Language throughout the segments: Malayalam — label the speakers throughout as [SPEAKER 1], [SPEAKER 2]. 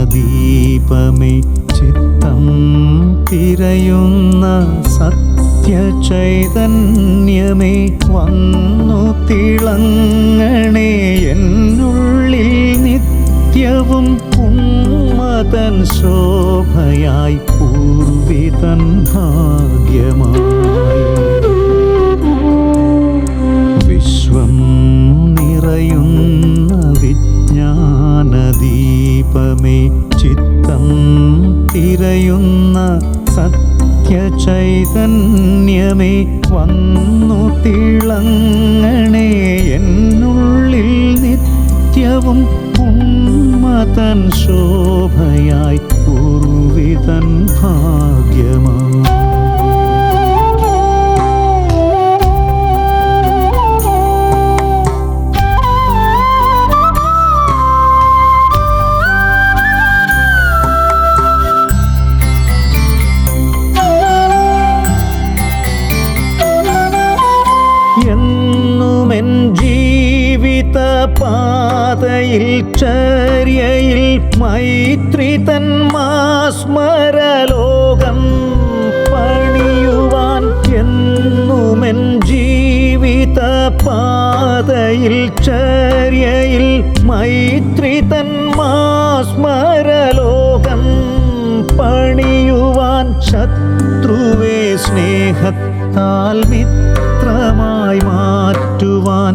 [SPEAKER 1] വിജ്ഞാനദീപമേ ചിത്തം തിരയുന്ന സത്യചൈതന്യമേ വന്നു തിളങ്ങണേ. എന്നുള്ളിൽ നിത്യവും ഉമ്മതൻ ശോഭയായി പൂർവിതൻ ഭാഗ്യമായി. വിശ്വം നിറയുന്ന വിജ്ഞാനദീപമേ ചിത്തം തിരയുന്ന സത്യചൈതന്യമേ വന്നു തിളങ്ങണേ എന്നുള്ളിൽ നിത്യവും ഉന്മതൻ ശോഭയായി പൂർവിതൻ ഭാഗ്യമായി പാതയിൽ ചര്യയിൽ മൈത്രി തന്മാസ്മരലോകം പണിയുവാൻ എന്നുമെൻ ജീവിത പാതയിൽ ചര്യയിൽ മൈത്രി തന്മാസ്മരലോകം പണിയുവാൻ ശത്രുവേ സ്നേഹത്താൽ മിത്രമായി മാറ്റുവാൻ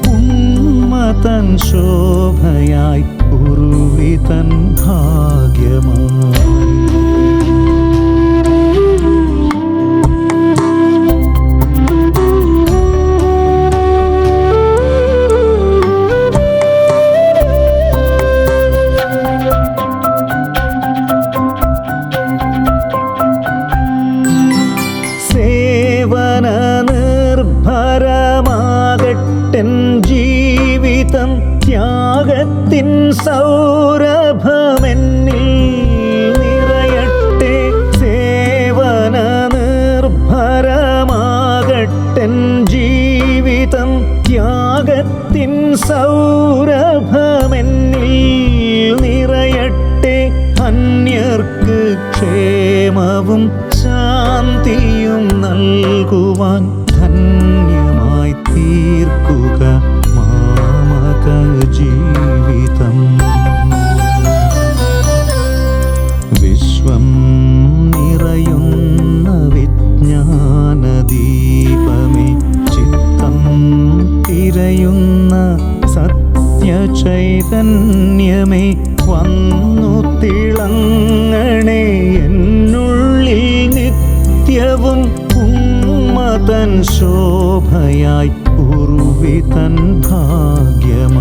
[SPEAKER 1] ഉന്മതൻ ശോഭയായി ഉറുവി തൻ ഭാഗ്യമായി സേവന നിർഭരമാകട്ടെൻ ജീവിതം ത്യാഗത്തിൻ സൗരഭമെന്നിൽ നിറയട്ടെ സേവന നിർഭരമാകട്ടെൻ ജീവിതം. ത്യാഗത്തിൻ സൗരഭമെന്നിൽ നിറയട്ടെ അന്യർക്ക് ക്ഷേമവും ശാന്തിയും നൽകുവാൻ വിജ്ഞാനദീപമേ ചിത്തം തിരയുന്ന സത്യചൈതന്യമേ വന്നു തിളങ്ങണേ എന്നുള്ളിൽ നിത്യവും ഉമ്മതൻ ശോഭയായി ഉറുവിതൻ ഭാഗ്യം